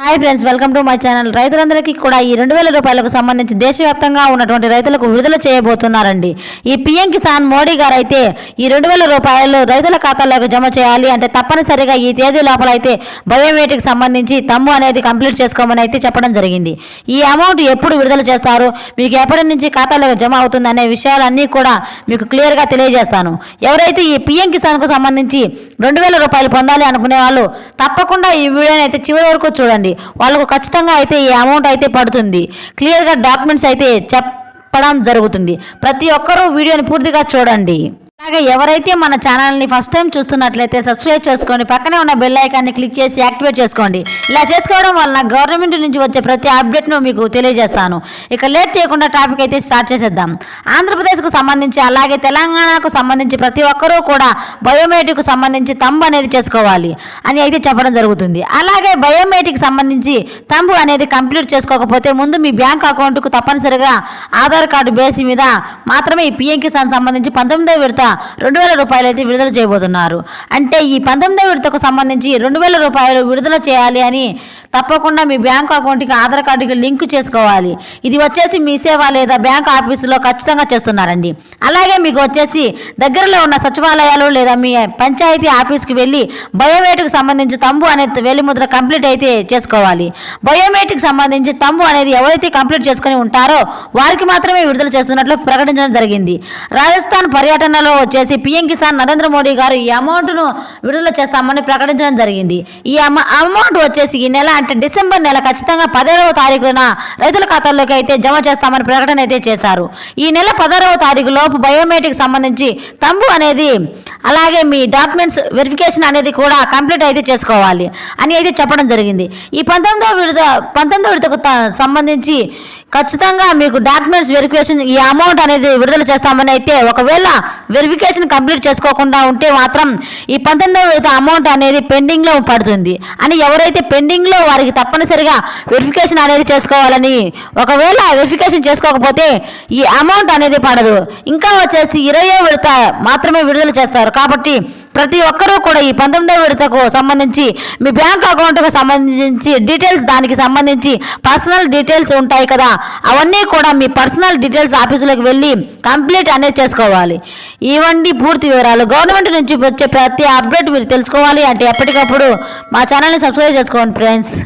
Hi friends welcome to my channel రైతులందరికీ కూడా ఈ రెండు వేల రూపాయలకు సంబంధించి దేశవ్యాప్తంగా ఉన్నటువంటి రైతులకు విడుదల చేయబోతున్నారండి. ఈ పిఎం కిసాన్ మోడీ గారు అయితే ఈ రెండు వేల రూపాయలు రైతుల ఖాతాల్లోకి జమ చేయాలి అంటే తప్పనిసరిగా ఈ తేదీ లోపల అయితే బయోమెట్రిక్ సంబంధించి తమ్ము అనేది కంప్లీట్ చేసుకోమని అయితే చెప్పడం జరిగింది. ఈ అమౌంట్ ఎప్పుడు విడుదల చేస్తారు? మీకు ఎప్పటి నుంచి ఖాతాలోకి జమ అవుతుంది అనే విషయాలన్నీ కూడా మీకు క్లియర్గా తెలియజేస్తాను. ఎవరైతే ఈ పిఎం కిసాన్కు సంబంధించి రెండు వేల రూపాయలు పొందాలి అనుకునే వాళ్ళు తప్పకుండా ఈ వీడియోని అయితే చివరి వరకు చూడండి. వాళ్ళకు ఖచ్చితంగా అయితే ఈ అమౌంట్ అయితే పడుతుంది. క్లియర్గా డాక్యుమెంట్స్ అయితే చెప్పడం జరుగుతుంది. ప్రతి ఒక్కరూ వీడియోని పూర్తిగా చూడండి. అలాగే ఎవరైతే మన ఛానల్ని ఫస్ట్ టైం చూస్తున్నట్లయితే సబ్స్క్రైబ్ చేసుకోండి పక్కనే ఉన్న బెల్ ఐకాన్ని క్లిక్ చేసి యాక్టివేట్ చేసుకోండి. ఇలా చేసుకోవడం వలన గవర్నమెంట్ నుంచి వచ్చే ప్రతి అప్డేట్ను మీకు తెలియజేస్తాను. ఇక లేట్ చేయకుండా టాపిక్ అయితే స్టార్ట్ చేసేద్దాం. ఆంధ్రప్రదేశ్కు సంబంధించి అలాగే తెలంగాణకు సంబంధించి ప్రతి ఒక్కరూ కూడా బయోమెట్రిక్ సంబంధించి తంబు అనేది చేసుకోవాలి అని అయితే చెప్పడం జరుగుతుంది. అలాగే బయోమెట్రిక్ సంబంధించి తంబు అనేది కంప్లీట్ చేసుకోకపోతే ముందు మీ బ్యాంక్ అకౌంట్కు తప్పనిసరిగా ఆధార్ కార్డు బేసి మీద మాత్రమే ఈ పిఎం కిసాన్ సంబంధించి పంతొమ్మిదో విడత రెండు వేల రూపాయలు అయితే విడుదల చేయబోతున్నారు. అంటే ఈ పంతొమ్మిదో విడతకు సంబంధించి రెండు వేల రూపాయలు విడుదల చేయాలి అని తప్పకుండా మీ బ్యాంక్ అకౌంట్కి ఆధార్ కార్డుకి లింక్ చేసుకోవాలి. ఇది వచ్చేసి మీ సేవ లేదా బ్యాంక్ ఆఫీసులో ఖచ్చితంగా చేస్తున్నారండి. అలాగే మీకు వచ్చేసి దగ్గరలో ఉన్న సచివాలయాలు లేదా మీ పంచాయతీ ఆఫీస్కి వెళ్ళి బయోమెట్రిక్ సంబంధించి తంబు అనేది వేలిముద్ర కంప్లీట్ అయితే చేసుకోవాలి. బయోమెట్రిక్ సంబంధించి తంబు అనేది ఎవరైతే కంప్లీట్ చేసుకొని ఉంటారో వారికి మాత్రమే విడుదల చేస్తున్నట్లు ప్రకటించడం జరిగింది. రాజస్థాన్ పర్యటనలో వచ్చేసి పిఎం కిసాన్ నరేంద్ర మోడీ గారు ఈ అమౌంట్ను విడుదల చేస్తామని ప్రకటించడం జరిగింది. ఈ అమ అమౌంట్ వచ్చేసి ఈ నెల అంటే డిసెంబర్ నెల ఖచ్చితంగా పదహారవ తారీఖున రైతుల ఖాతాల్లోకి అయితే జమ చేస్తామని ప్రకటన అయితే చేశారు. ఈ నెల పదహారవ తారీఖు లోపు బయోమెట్రిక్ సంబంధించి తంబు అనేది అలాగే మీ డాక్యుమెంట్స్ వెరిఫికేషన్ అనేది కూడా కంప్లీట్ అయితే చేసుకోవాలి అని అయితే చెప్పడం జరిగింది. ఈ పంతొమ్మిదవ విడత పంతొమ్మిదవ విడతకు సంబంధించి ఖచ్చితంగా మీకు డాక్యుమెంట్స్ వెరిఫికేషన్ ఈ అమౌంట్ అనేది విడుదల చేస్తామని అయితే ఒకవేళ వెరిఫికేషన్ కంప్లీట్ చేసుకోకుండా ఉంటే మాత్రం ఈ పంతొమ్మిదవ విడత అమౌంట్ అనేది పెండింగ్లో పడుతుంది. అని ఎవరైతే పెండింగ్లో వారికి తప్పనిసరిగా వెరిఫికేషన్ అనేది చేసుకోవాలని ఒకవేళ వెరిఫికేషన్ చేసుకోకపోతే ఈ అమౌంట్ అనేది పడదు. ఇంకా వచ్చేసి ఇరవై విడత మాత్రమే విడుదల చేస్తారు. కాబట్టి ప్రతి ఒక్కరూ కూడా ఈ పంతొమ్మిదవ విడతకు సంబంధించి మీ బ్యాంక్ అకౌంట్కు సంబంధించి డీటెయిల్స్ దానికి సంబంధించి పర్సనల్ డీటెయిల్స్ ఉంటాయి కదా అవన్నీ కూడా మీ పర్సనల్ డీటెయిల్స్ ఆఫీసులోకి వెళ్ళి కంప్లీట్ అనేది చేసుకోవాలి. ఇవన్నీ పూర్తి వివరాలు. గవర్నమెంట్ నుంచి వచ్చే ప్రతి అప్డేట్ మీరు తెలుసుకోవాలి అంటే ఎప్పటికప్పుడు మా ఛానల్ని సబ్స్క్రైబ్ చేసుకోండి ఫ్రెండ్స్.